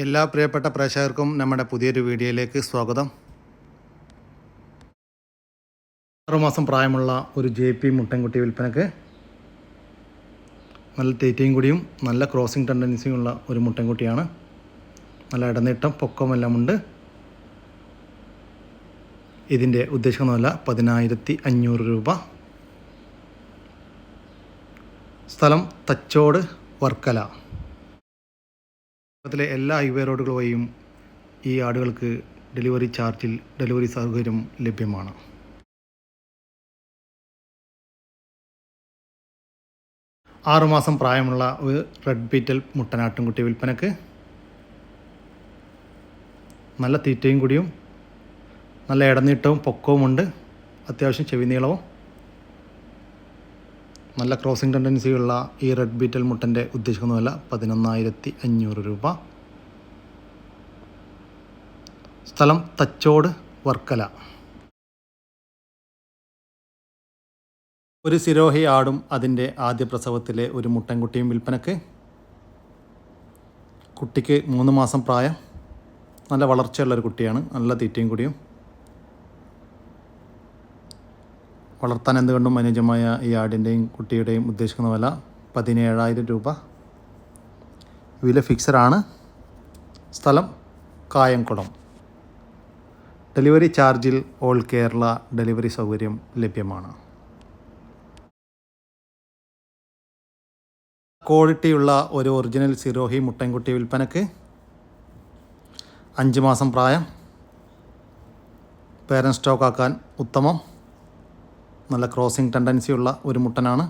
എല്ലാ പ്രിയപ്പെട്ട പ്രേക്ഷകർക്കും നമ്മുടെ പുതിയൊരു വീഡിയോയിലേക്ക് സ്വാഗതം. ആറുമാസം പ്രായമുള്ള ഒരു ജെ പി മുട്ടൻകുട്ടി വിൽപ്പനക്ക് നല്ല തീറ്റയും കൂടിയും നല്ല ക്രോസിംഗ് ടെൻഡൻസിയും ഉള്ള ഒരു മുട്ടൻകുട്ടിയാണ്. നല്ല ഇടനീട്ടം പൊക്കമെല്ലാം ഉണ്ട്. ഇതിന്റെ ഉദ്ദേശിക്കുന്ന വില പതിനായിരത്തി അഞ്ഞൂറ് രൂപ. സ്ഥലം തച്ചോട് വർക്കല. കേരളത്തിലെ എല്ലാ ഹൈവേ റോഡുകൾ വഴിയും ഈ ആടുകൾക്ക് ഡെലിവറി ചാർജിൽ ഡെലിവറി സൗകര്യം ലഭ്യമാണ്. ആറുമാസം പ്രായമുള്ള ഒരു റെഡ് ബീറ്റൽ മുട്ടനാട്ടുംകുട്ടി വിൽപ്പനക്ക് നല്ല തീറ്റയും കൂടിയും നല്ല ഇടനീട്ടവും പൊക്കവുമുണ്ട്. അത്യാവശ്യം ചെവി നീളവും നല്ല ക്രോസിംഗ് ടെൻഡൻസിയുള്ള ഈ റെഡ് ബീറ്റൽ മുട്ടന്റെ ഉദ്ദേശിക്കുന്ന വില പതിനൊന്നായിരത്തി അഞ്ഞൂറ് രൂപ. സ്ഥലം തച്ചോട് വർക്കല. ഒരു സിരോഹി ആടും അതിന്റെ ആദ്യ പ്രസവത്തിലെ ഒരു മുട്ടൻകുട്ടിയും വിൽപ്പനക്ക്. കുട്ടിക്ക് മൂന്ന് മാസം പ്രായം. നല്ല വളർച്ചയുള്ള ഒരു കുട്ടിയാണ്. നല്ല തീറ്റയും കൂടിയും. വളർത്താൻ എന്തുകൊണ്ടും അനുയോജ്യമായ ഈ ആടിന്റെയും കുട്ടിയുടെയും ഉദ്ദേശിക്കുന്ന വില പതിനേഴായിരം രൂപ. വില ഫിക്സഡാണ് സ്ഥലം കായംകുളം. ഡെലിവറി ചാർജിൽ ഓൾ കേരള ഡെലിവറി സൗകര്യം ലഭ്യമാണ്. ക്വാളിറ്റിയുള്ള ഒരു ഒറിജിനൽ സിറോഹി മുട്ടൻകുട്ടി വിൽപ്പനക്ക് അഞ്ച് മാസം പ്രായം. പേരൻ സ്റ്റോക്കാക്കാൻ ഉത്തമം. നല്ല ക്രോസിംഗ് ടെൻഡൻസിയുള്ള ഒരു മുട്ടനാണ്.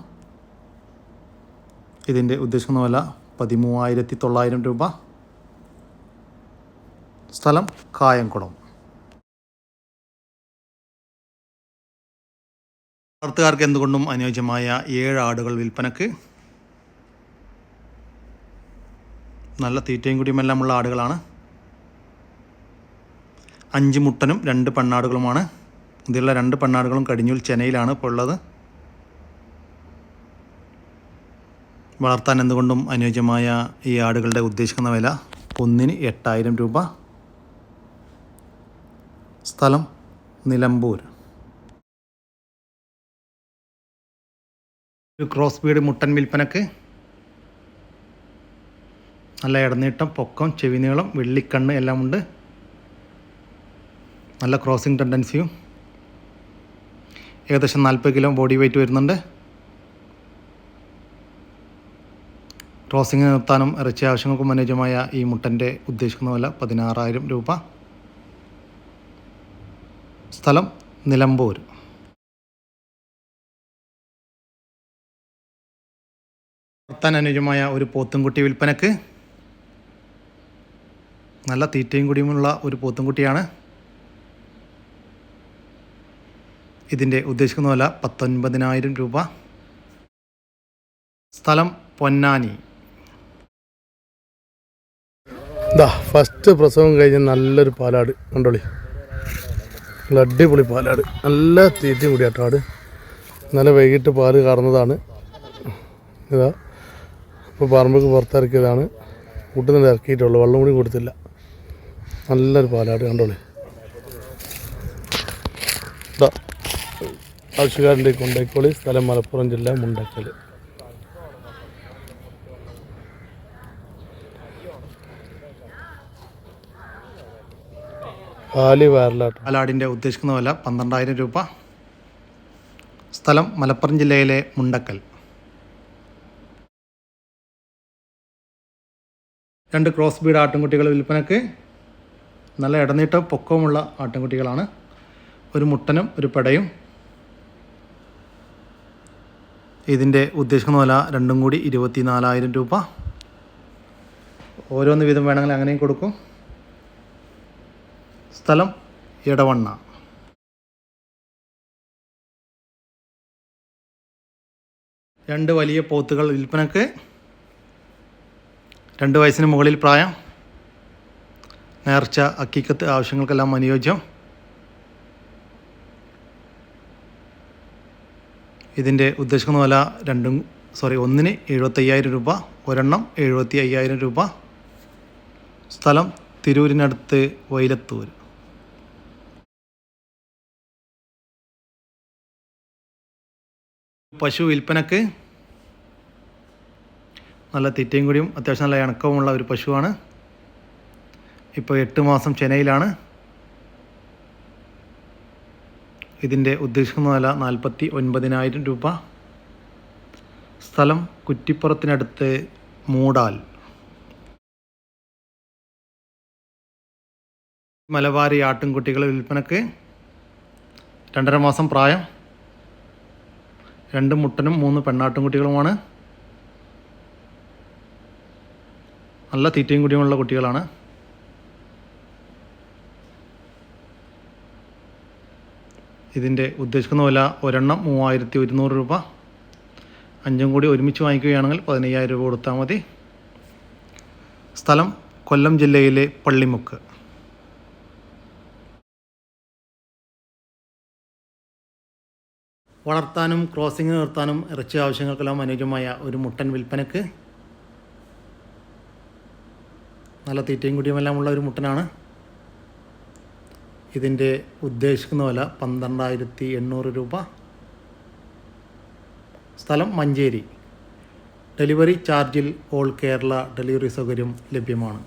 ഇതിന്റെ ഉദ്ദേശിക്കുന്ന വില പതിമൂവായിരത്തി തൊള്ളായിരം രൂപ. സ്ഥലം കായംകുളം. വളർത്തുകാർക്ക് എന്തുകൊണ്ടും അനുയോജ്യമായ ഏഴ് ആടുകൾ വിൽപ്പനക്ക് നല്ല തീറ്റയും കുടിയുമെല്ലാമുള്ള ആടുകളാണ്. അഞ്ച് മുട്ടനും രണ്ട് പെണ്ണാടുകളുമാണ്. ഇതിലുള്ള രണ്ട് പെണ്ണാടുകളും കടിഞ്ഞൂൽ ചെനയിലാണ് ഇപ്പോൾ ഉള്ളത്. വളർത്താൻ എന്തുകൊണ്ടും അനുയോജ്യമായ ഈ ആടുകളുടെ ഉദ്ദേശിക്കുന്ന വില ഒന്നിന് എട്ടായിരം രൂപ. സ്ഥലം നിലമ്പൂർ. ഒരു ക്രോസ് ബീഡ് മുട്ടൻ വിൽപ്പനക്ക്. നല്ല ഇടനീട്ടം പൊക്കം ചെവിനീളം വെള്ളിക്കണ്ണ് എല്ലാം ഉണ്ട് നല്ല ക്രോസിംഗ് ടെൻഡൻസിയും. ഏകദേശം നാൽപ്പത് കിലോ ബോഡി വെയിറ്റ് വരുന്നുണ്ട്. ക്രോസിംഗ് നിർത്താനും ഇറച്ചി ആവശ്യങ്ങൾക്കും അനുയോജ്യമായ ഈ മുട്ടന്റെ ഉദ്ദേശിക്കുന്ന വില പതിനാറായിരം രൂപ. സ്ഥലം നിലമ്പൂർ. വളർത്താൻ അനുയോജ്യമായ ഒരു പോത്തുംകുട്ടി വിൽപ്പനക്ക്. നല്ല തീറ്റയും കുടിയുമുള്ള ഒരു പോത്തുംകുട്ടിയാണ്. ഇതിന്റെ ഉദ്ദേശിക്കുന്ന വില പത്തൊൻപതിനായിരം രൂപ. സ്ഥലം പൊന്നാനി. ഇതാ ഫസ്റ്റ് പ്രസവം കഴിഞ്ഞ് നല്ലൊരു പാലാട് കണ്ടോളി. അടിപൊളി പാലാട്. നല്ല തീറ്റയും കൂടി ആട്ടാട് നല്ല വൈകിട്ട് പാൽ കറന്നതാണ് ഇതാ ഇപ്പോൾ പറമ്പൊക്കെ പുറത്തിറക്കിയതാണ്. കൂട്ടുന്നത് ഇറക്കിയിട്ടുള്ളൂ വെള്ളം കൂടി കൊടുത്തില്ല. നല്ലൊരു പാലാട് കണ്ടോളി. ഇതാ ആവശ്യക്കാരന്റെ കൊണ്ടേക്കോളി സ്ഥലം മലപ്പുറം ജില്ല മുണ്ടക്കൽ അലാടിന്റെ ഉദ്ദേശിക്കുന്ന വില പന്ത്രണ്ടായിരം രൂപ. സ്ഥലം മലപ്പുറം ജില്ലയിലെ മുണ്ടക്കൽ. രണ്ട് ക്രോസ് ബീഡ് ആട്ടിൻകുട്ടികൾ വിൽപ്പനക്ക് നല്ല ഇടനീട്ട പൊക്കവുമുള്ള ആട്ടിൻകുട്ടികളാണ്. ഒരു മുട്ടനും ഒരു പെടയും. ഇതിന്റെ ഉദ്ദേശിക്കുന്ന വില രണ്ടും കൂടി ഇരുപത്തി നാലായിരം രൂപ. ഓരോന്ന് വീതം വേണമെങ്കിൽ അങ്ങനെയും കൊടുക്കും. സ്ഥലം ഇടവണ്ണ രണ്ട് വലിയ പോത്തുകൾ വിൽപ്പനക്ക്. രണ്ട് വയസ്സിന് മുകളിൽ പ്രായം. നേർച്ച അക്കിക്കത്ത് ആവശ്യങ്ങൾക്കെല്ലാം അനുയോജ്യം. ഇതിന്റെ ഉദ്ദേശിക്കുന്ന വില രണ്ടും സോറി ഒന്നിന് എഴുപത്തയ്യായിരം രൂപ ഒരെണ്ണം എഴുപത്തി അയ്യായിരം രൂപ. സ്ഥലം തിരൂരിനടുത്ത് വൈലത്തൂർ പശു വിൽപ്പനക്ക് നല്ല തീറ്റയും കൂടിയും അത്യാവശ്യം നല്ല ഇണക്കവുമുള്ള ഒരു പശുവാണ്. ഇപ്പോൾ എട്ട് മാസം ചെനയിലാണ്. ഇതിന്റെ ഉദ്ദേശിക്കുന്ന വില നാൽപ്പത്തി ഒൻപതിനായിരം രൂപ. സ്ഥലം കുറ്റിപ്പുറത്തിനടുത്ത് മൂടാൽ. മലബാരി ആട്ടിൻകുട്ടികൾ വിൽപ്പനക്ക് രണ്ടര മാസം പ്രായം. രണ്ട് മുട്ടനും മൂന്ന് പെണ്ണാട്ടിൻകുട്ടികളുമാണ്. നല്ല തീറ്റയും കുടിയുമുള്ള കുട്ടികളാണ്. ഇതിന്റെ ഉദ്ദേശിക്കുന്ന വില ഒരെണ്ണം മൂവായിരത്തി ഒരുന്നൂറ് രൂപ. അഞ്ചും കൂടി ഒരുമിച്ച് വാങ്ങിക്കുകയാണെങ്കിൽ പതിനയ്യായിരം രൂപ കൊടുത്താൽ മതി. സ്ഥലം കൊല്ലം ജില്ലയിലെ പള്ളിമുക്ക്. വളർത്താനും ക്രോസിംഗ് നിർത്താനും ഇറച്ചി ആവശ്യങ്ങൾക്കെല്ലാം അനുയോജ്യമായ ഒരു മുട്ടൻ വിൽപ്പനക്ക്. നല്ല തീറ്റയും കുടിയുമെല്ലാം ഉള്ള ഒരു മുട്ടനാണ്. ഇതിന്റെ ഉദ്ദേശിക്കുന്ന വില പന്ത്രണ്ടായിരത്തി എണ്ണൂറ് രൂപ. സ്ഥലം മഞ്ചേരി. ഡെലിവറി ചാർജിൽ ഓൾ കേരള ഡെലിവറി സൗകര്യം ലഭ്യമാണ്.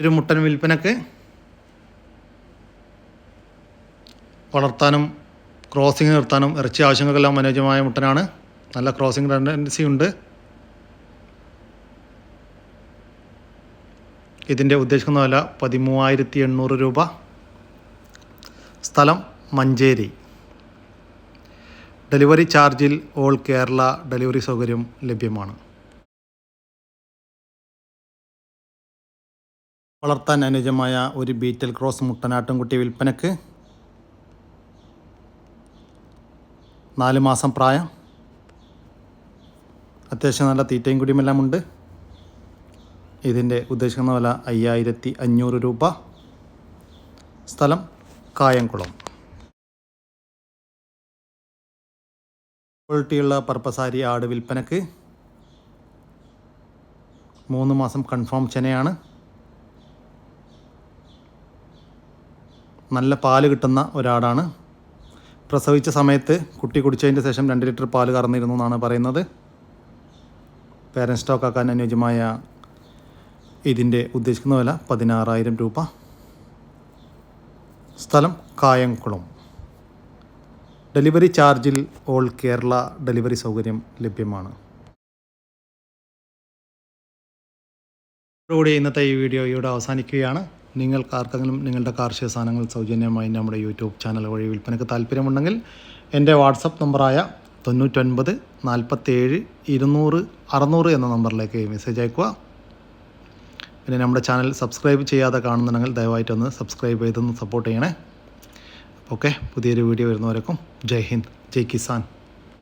ഒരു മുട്ടൻ വിൽപ്പനക്ക് വളർത്താനും ക്രോസിംഗ് നിർത്താനും ഇറച്ചി ആവശ്യങ്ങൾക്കെല്ലാം അനുയോജ്യമായ മുട്ടനാണ്. നല്ല ക്രോസിംഗ് ടെൻഡൻസി ഉണ്ട്. ഇതിന്റെ ഉദ്ദേശിക്കുന്ന വില പതിമൂവായിരത്തി എണ്ണൂറ് രൂപ. സ്ഥലം മഞ്ചേരി. ഡെലിവറി ചാർജിൽ ഓൾ കേരള ഡെലിവറി സൗകര്യം ലഭ്യമാണ്. വളർത്താൻ അനുജമായ ഒരു ബീറ്റൽ ക്രോസ് മുട്ടനാട്ടുംകുട്ടി വിൽപ്പനക്ക് നാല് മാസം പ്രായം. അത്യാവശ്യം നല്ല തീറ്റയും കുടിയുമെല്ലാം ഉണ്ട്. ഇതിന്റെ ഉദ്ദേശിക്കുന്ന വില അയ്യായിരത്തി അഞ്ഞൂറ് രൂപ. സ്ഥലം കായംകുളം. ക്വാളിറ്റിയുള്ള പർപ്പസാരി ആട് വിൽപ്പനക്ക് മൂന്ന് മാസം കൺഫേം ചെനയാണ് നല്ല പാൽ കിട്ടുന്ന ഒരാടാണ്. പ്രസവിച്ച സമയത്ത് കുട്ടി കുടിച്ചതിന്റെ ശേഷം രണ്ട് ലിറ്റർ പാൽ കറന്നിരുന്നു എന്നാണ് പറയുന്നത്. പേരൻസ് സ്റ്റോക്കാക്കാൻ അനുയോജ്യമായ ഇതിന്റെ ഉദ്ദേശിക്കുന്ന വില പതിനാറായിരം രൂപ. സ്ഥലം കായംകുളം. ഡെലിവറി ചാർജിൽ ഓൾ കേരള ഡെലിവറി സൗകര്യം ലഭ്യമാണ്. ഇതോടുകൂടി ഇന്നത്തെ ഈ വീഡിയോ ഇവിടെ അവസാനിക്കുകയാണ്. നിങ്ങൾക്ക് ആർക്കെങ്കിലും നിങ്ങളുടെ കാർഷിക സാധനങ്ങൾ സൗജന്യമായി നമ്മുടെ യൂട്യൂബ് ചാനൽ വഴി വിൽപ്പനയ്ക്ക് താല്പര്യമുണ്ടെങ്കിൽ എന്റെ വാട്സപ്പ് നമ്പറായ തൊണ്ണൂറ്റൊൻപത് നാൽപ്പത്തേഴ് ഇരുന്നൂറ് അറുന്നൂറ് എന്ന നമ്പറിലേക്ക് മെസ്സേജ് അയക്കുക പിന്നെ നമ്മുടെ ചാനൽ സബ്സ്ക്രൈബ് ചെയ്യാതെ കാണുന്നുണ്ടെങ്കിൽ ദയവായിട്ടൊന്ന് സബ്സ്ക്രൈബ് ചെയ്തൊന്ന് സപ്പോർട്ട് ചെയ്യണേ. ഓക്കെ പുതിയൊരു വീഡിയോ വരുന്നവരേക്കും ജയ് ഹിന്ദ് ജയ് കിസാൻ.